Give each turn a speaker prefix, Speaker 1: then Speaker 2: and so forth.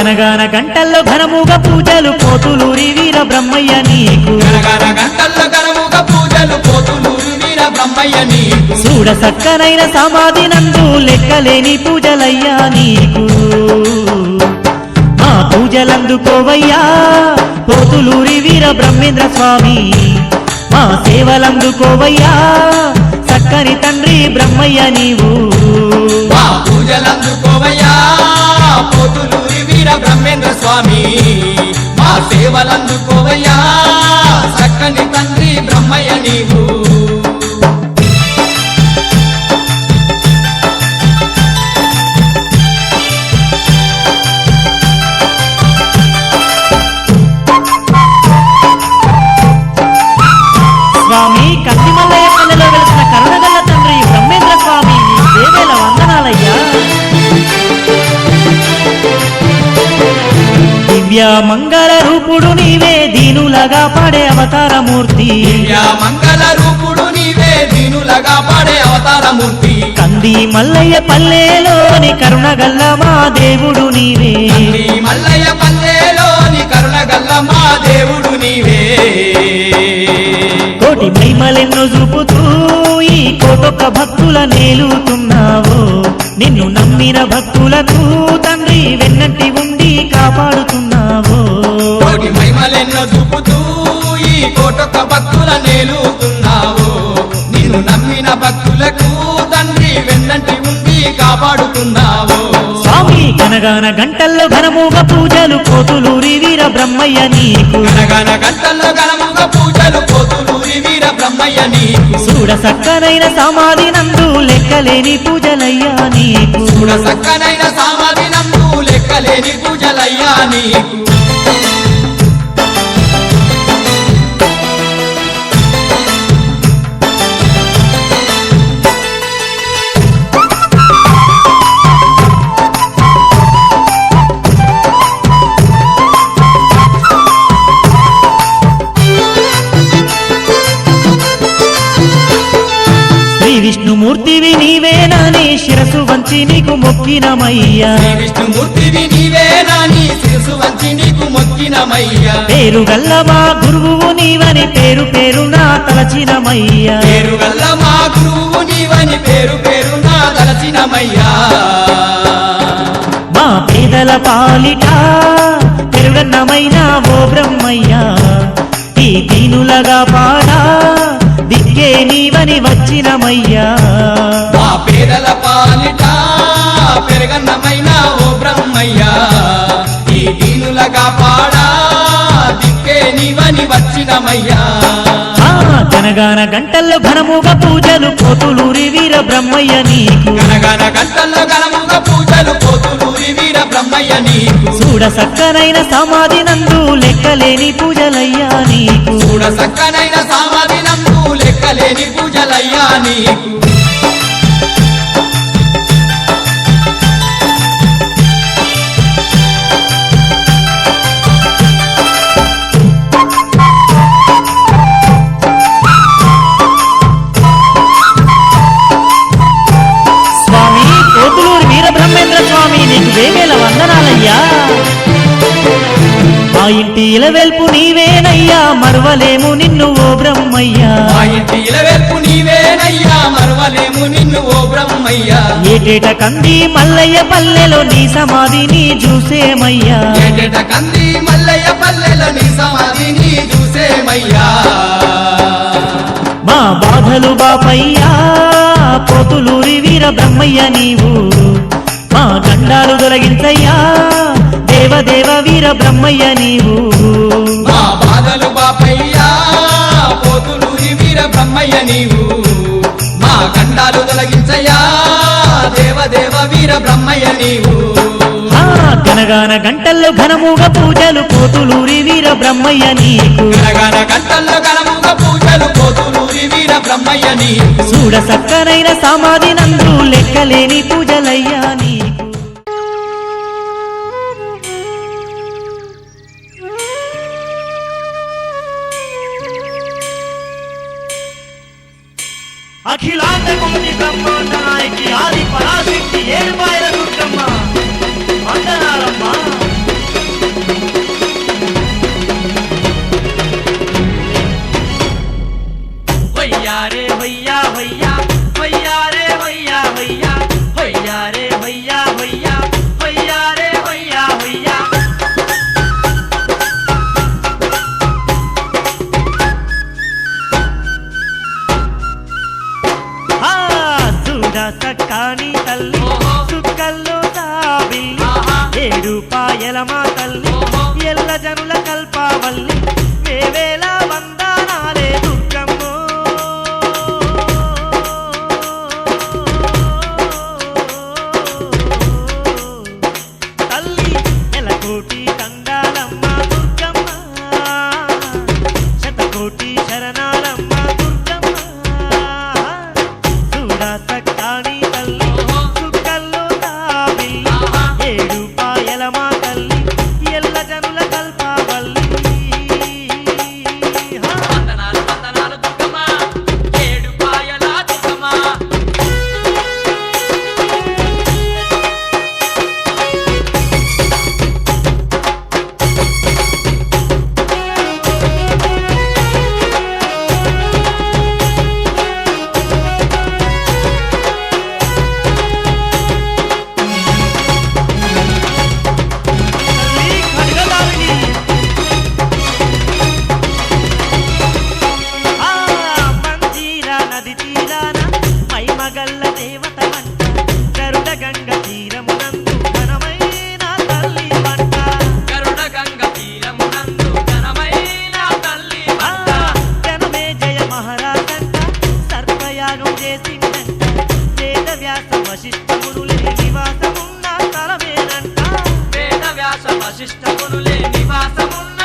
Speaker 1: గనగాన గంటల్లో ఘనముగా పూజలు పోతులూరి వీర బ్రహ్మయ్య నీకు.
Speaker 2: గనగన గంటల్లో గనముగ పూజలు పోతులూరు వీర బ్రహ్మయ్య నీకు.
Speaker 1: చూడ సక్కనైన సమాధి నందు లెక్కలేని పూజలయ్యా నీకు. మా పూజలందుకోవయ్యా పోతులూరి వీర బ్రహ్మేంద్ర స్వామి. మా సేవలందుకోవయ్యా చక్కని తండ్రి బ్రహ్మయ్య నీవు.
Speaker 2: పూజలందుకోవయ్యా బ్రహ్మేంద్ర స్వామి. మా సేవలందుకోవయ్యా చక్కని తండ్రి బ్రహ్మయ్య నీవు.
Speaker 1: స్వామి కత్తిమల్లయ్య పల్లెలో వెలిసిన కరుణ దివ్య మంగళ రూపుడు నీవే దీనులగా పాడే అవతారమూర్తి.
Speaker 2: దివ్య మంగళ రూపుడు నీవే దీనులగా పాడే అవతారమూర్తి.
Speaker 1: కంది మల్లయ్య పల్లెలోని కరుణగల్ల మా దేవుడు నీవే.
Speaker 2: మల్లయ్య పల్లెలోని కరుణగల్ల మా దేవుడు నీవే.
Speaker 1: కోటి మహిమలెన్నో చూపుతూ ఈ కోటొక్క భక్తుల నేలుతున్నావు. నిన్ను నమ్మిన భక్తులకు తండ్రి వెన్నంటి ఉండి
Speaker 2: కోటి మహిమలెన్నో చూపుతూ ఈ కోటొక్క భక్తుల నేలుతున్నావు. నిన్ను నమ్మిన భక్తులకు తండ్రి వెన్నంటి ఉండి కాపాడుతున్నావు.
Speaker 1: స్వామి గనగాన గంటల్లో ఘనముగా పూజలు కోతులూరి వీర బ్రహ్మయ్య నీకు.
Speaker 2: గనగన గంటల్లో గణముగా పూజలు పోతులూరి వీర బ్రహ్మయ్య నీకు.
Speaker 1: చూడ సక్కనైన సమాధి నందు లెక్కలేని పూజలయ్యా నీకు.
Speaker 2: చూడ సక్కనైన సామాధి నందు లెక్కలేని పూజలయ్యా నీకు.
Speaker 1: విష్ణుమూర్తివి నీవేనని శిరసు వంచి నీకు మొక్కినమయ్యా.
Speaker 2: విష్ణుమూర్తివి నీవేనా నీ శిరసు వంచి నీకు మొక్కినమయ్యా.
Speaker 1: పేరు గల్ల మా గురువు నీవని పేరు పేరు నా తలచినమయ్యా.
Speaker 2: పేరు గల్ల మా గురువు నీవని పేరు పేరు నా తలచినమయ్యా.
Speaker 1: మా పేదల పాలిట పెరుగన్నమైన ఓ బ్రహ్మయ్యా. ఈ దీనులగా పాడా దిక్కే నీవని వచ్చినమయ్యా.
Speaker 2: మా పేదల పాలిట పెరగన్నమైన ఓ బ్రహ్మయ్యా. ఈ దీనులగా పాడా దిక్కే నీవని వచ్చినమయ్యా.
Speaker 1: గనగాన గంటల్లో ఘనముగా పూజలు పోతులూరి వీర బ్రహ్మయ్య నీకు.
Speaker 2: గనగన గంటల్లో గణముగా పూజలు పోతులూరి వీర బ్రహ్మయ్య నీకు.
Speaker 1: చూడ సక్కనైన సమాధి నందు లెక్కలేని పూజలయ్యా నీకు.
Speaker 2: చూడ సక్కనైన సామాధి లేని పూజలయ్యా నీకు.
Speaker 1: స్వామి వీరబ్రహ్మేంద్ర స్వామి వందనాలయ్యా. మా ఇంటి ఇలవెల్పు నీవేనయ్యా మరవలేము నిన్ను బ్రహ్మయ్యా.
Speaker 2: మా ఇంటి ఇలవెల్పు నీవేనయ్యా మరవలేము నిన్ను ఓ బ్రహ్మయ్యా.
Speaker 1: ఏటేట కంది మల్లయ్య పల్లెలో నీ సమాధిని చూసేమయ్యా.
Speaker 2: ఏటేట కంది మల్లయ్య పల్లెల నీ సమాధిని చూసేమయ్యా.
Speaker 1: మా బాధలు బాపయ్యా పోతులూరి వీర బ్రహ్మయ్య నీవు. మా గండాలు తొలగించయ్యా దేవదేవ వీర బ్రహ్మయ్య నీవు.
Speaker 2: మా బాధలు బాపయ్యా పోతులూరి వీర బ్రహ్మయ్య నీవు. మా గండాలు తొలగించయ్యా దేవదేవ వీర బ్రహ్మయ్య నీవు.
Speaker 1: గనగాన గంటల్లో ఘనముగా పూజలు పోతులూరి వీర బ్రహ్మయ్య నీకు.
Speaker 2: గనగన గంటల్లో గణముగా పూజలు పోతులూరి వీర బ్రహ్మయ్య నీవు.
Speaker 1: చూడ సక్కనైన సమాధి నందు లెక్కలేని పూజలయ్యా అఖిలాండ కోటి బ్రహ్మాండ నాయకి ఆది పరాశక్తి ఏడుపాయల దుర్గమ్మ. వందనాలమ్మ. వయ్యారే వయ్యా వయ్యా వయ్యారే వయ్యా వయ్యా వయ్యారే వయ్యా వయ్యా. చూడ సక్కాని తల్లి. సుక్కల్లో
Speaker 2: ఆహా.
Speaker 1: ఏడు పాయల మా తల్లి. ఎల్ల జనుల కల్పావల్లి వేవేల తీరాన మైమగల్ల దేవత వంట గరుడ గంగ తీరమునందు ఘనమైన తల్లి వంట
Speaker 2: గరుడ గంగ తీరమునందు ఘనమైన తల్లి
Speaker 1: ఆ
Speaker 2: వంట
Speaker 1: జనమే జయ మహారాజంట. సర్పయాగం చేసిందంట. వేద వ్యాస వశిష్ఠమునులే నివాసమున్న స్థలమేనంట.
Speaker 2: వేద వ్యాస వశిష్ఠమునులే నివాసమున్న